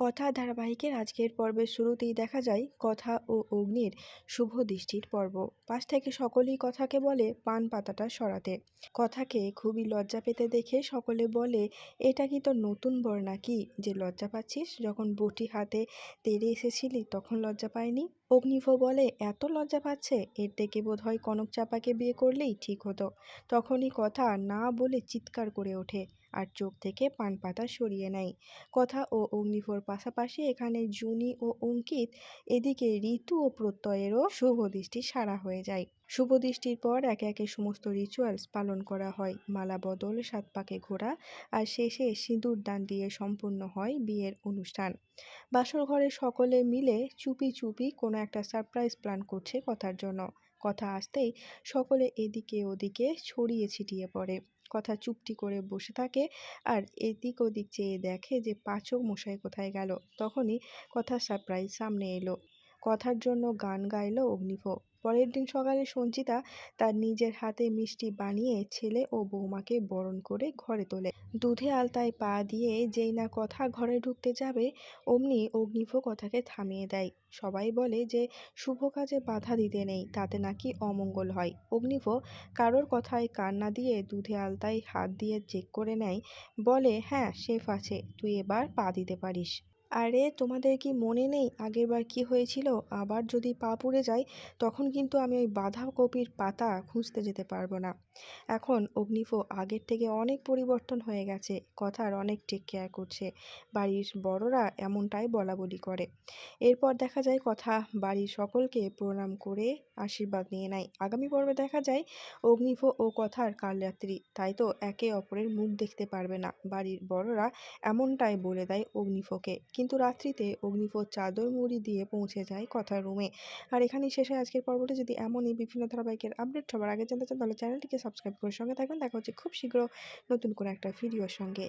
কথা ধারাবাহিকের আজকের পর্বের শুরুতেই দেখা যায়, কথা ও অগ্নির শুভ দৃষ্টির পর্ব। পাশ থেকে সকলেই কথাকে বলে, পান পাতাটা সরাতে। কথাকে খুবই লজ্জা পেতে দেখে সকলে বলে, এটা কি তোর নতুন বর নাকি? যে লজ্জা পাচ্ছিস? যখন বটি হাতে তেড়ে এসেছিলি, তখন লজ্জা পায়নি? অগ্নিভ বলে, এত লজ্জা পাচ্ছে? এর থেকে বোধ হয় কনক চাপাকে বিয়ে করলেই ঠিক হতো। তখনই কথা না বলে চিৎকার করে ওঠে আর চোখ থেকে পান পাতা সরিয়ে নেয়। কথা ও অগ্নিভোর পাশাপাশি এখানে জুনি ও অঙ্কিত, এদিকে ঋতু ও প্রত্যয়েরও শুভ দৃষ্টি সারা হয়ে যায়। শুভ দৃষ্টির পর একে একে সমস্ত রিচুয়ালস পালন করা হয়। মালা বদল, সাত পাকে ঘোরা আর শেষে সিঁদুর দান দিয়ে সম্পূর্ণ হয় বিয়ের অনুষ্ঠান। বাসর ঘরে সকলে মিলে চুপি চুপি কোনো একটা সারপ্রাইজ প্ল্যান করছে কথার জন্য। কথা আসতেই সকলে এদিকে ওদিকে ছড়িয়ে ছিটিয়ে পড়ে। কথা চুপটি করে বসে থাকে আর এদিক ওদিক চেয়ে দেখে যে পাচক মশাই কোথায় গেল। তখনই কথা সারপ্রাইজ সামনে এলো। কথার জন্য গান গাইল অগ্নিভ পরের দিন সকালে সঞ্চিতা তার নিজের হাতে মিষ্টি বানিয়ে ছেলে ও বৌমাকে বরণ করে ঘরে তোলে। দুধে আলতায় পা দিয়ে যেই না কথা ঘরে ঢুকতে যাবে, অমনি অগ্নিভ কথাকে থামিয়ে দেয়। সবাই বলে যে, শুভ কাজে বাধা দিতে নেই, তাতে নাকি অমঙ্গল হয়। অগ্নিভ কারোর কথায় কান না দিয়ে দুধে আলতায় হাত দিয়ে চেক করে নেয়। বলে হ্যাঁ সেফ আছে, তুই এবার পা দিতে পারিস। আরে, তোমাদের কি মনে নেই? আগেরবার কি হয়েছিল? আবার যদি পা পুড়ে যায়, তখন কিন্তু আমি ওই বাঁধাকপির পাতা খুঁজতে যেতে পারব না। এখন অগ্নিফো আগের থেকে অনেক পরিবর্তন হয়ে গেছে, কথার অনেক টেক কেয়ার করছে। বাড়ির বড়রা এমনটাই বলা বলি করে। এরপর দেখা যায় কথা, বাড়ির সকলকে প্রণাম করে আশীর্বাদ নিয়ে নেয়। আগামী পর্বে দেখা যায় অগ্নিফো ও কথার কালরাত্রি। তাই তো একে অপরের মুখ দেখতে পারবে না। বাড়ির বড়রা এমনটাই বলে দেয় অগ্নিফকে। কিন্তু রাত্রিতে অগ্নিপথ চাদর মুড়ি দিয়ে পৌঁছে যায় কথার রুমে। আর এখানেই শেষ হয় আজকের পর্বটি। যদি এমনই বিভিন্ন ধারাবাহিকের আপডেট সবার আগে জানতে চান, তাহলে চ্যানেলটিকে সাবস্ক্রাইব করে সঙ্গে থাকবেন। দেখা হচ্ছে খুব শীঘ্র নতুন কোনো একটা ভিডিওর সঙ্গে।